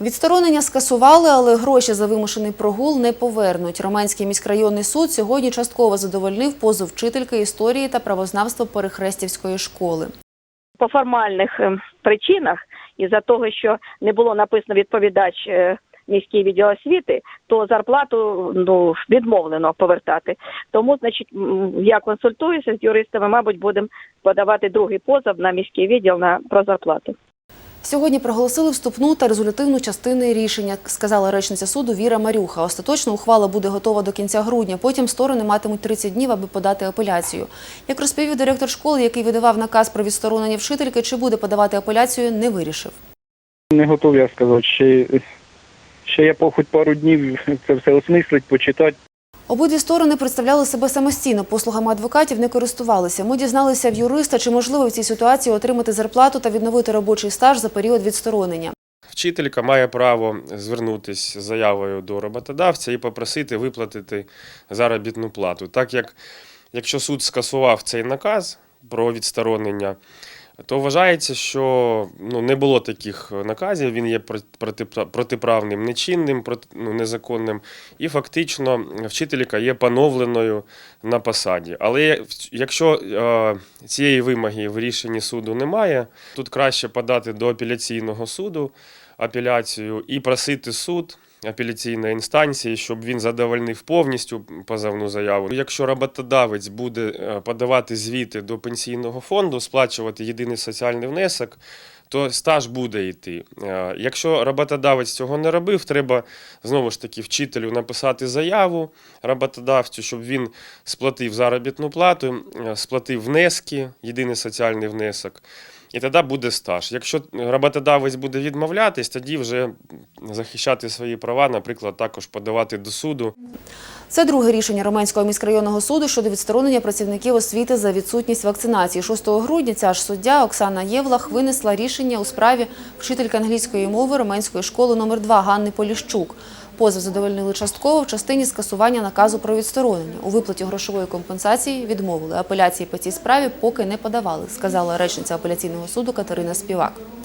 Відсторонення скасували, але гроші за вимушений прогул не повернуть. Романський міськрайонний суд сьогодні частково задовольнив позов вчительки історії та правознавства Перехрестівської школи. по формальних е, причинах, із-за того, що не було написано відповідач е, міський відділ освіти, то зарплату ну відмовлено повертати. Тому, значить, я консультуюся з юристами. Мабуть, будемо подавати другий позов на міський відділ на про зарплату. Сьогодні проголосили вступну та резолютивну частини рішення, сказала речниця суду Віра Марюха. Остаточно ухвала буде готова до кінця грудня. Потім сторони матимуть 30 днів, аби подати апеляцію. Як розповів директор школи, який видавав наказ про відсторонення вчительки, чи буде подавати апеляцію, не вирішив. Не готовий я сказати. Ще, ще я по хоч пару днів це все осмислить, почитати. Обидві сторони представляли себе самостійно, послугами адвокатів не користувалися. Ми дізналися в юриста, чи можливо в цій ситуації отримати зарплату та відновити робочий стаж за період відсторонення. Вчителька має право звернутися з заявою до роботодавця і попросити виплатити заробітну плату. Так як якщо суд скасував цей наказ про відсторонення, то вважається, що ну, не було таких наказів, він є проти- протиправним, нечинним, ну, незаконним, і фактично вчителька є поновленою на посаді. Але якщо е, цієї вимоги в рішенні суду немає, тут краще подати до апеляційного суду апеляцію і просити суд апеляційної інстанції, щоб він задовольнив повністю позовну заяву. Якщо роботодавець буде е, подавати звіти до пенсійного фонду, сплачувати єдиний соціальний внесок. То стаж буде йти. Е, Якщо роботодавець цього не робив, треба знову ж таки вчителю написати заяву роботодавцю, щоб він сплатив заробітну плату, е, сплатив внески, єдиний соціальний внесок. І тоді буде стаж. Якщо роботодавець буде відмовлятись, тоді вже захищати свої права, наприклад, також подавати до суду. Це друге рішення Романського міськрайонного суду щодо відсторонення працівників освіти за відсутність вакцинації. 6 грудня ця ж суддя Оксана Євлах винесла рішення у справі вчительки англійської мови Романської школи номер 2 Ганни Поліщук. Позов задовольнили частково в частині скасування наказу про відсторонення. У виплаті грошової компенсації відмовили. Апеляції по цій справі поки не подавали, сказала речниця апеляційного суду Катерина Співак.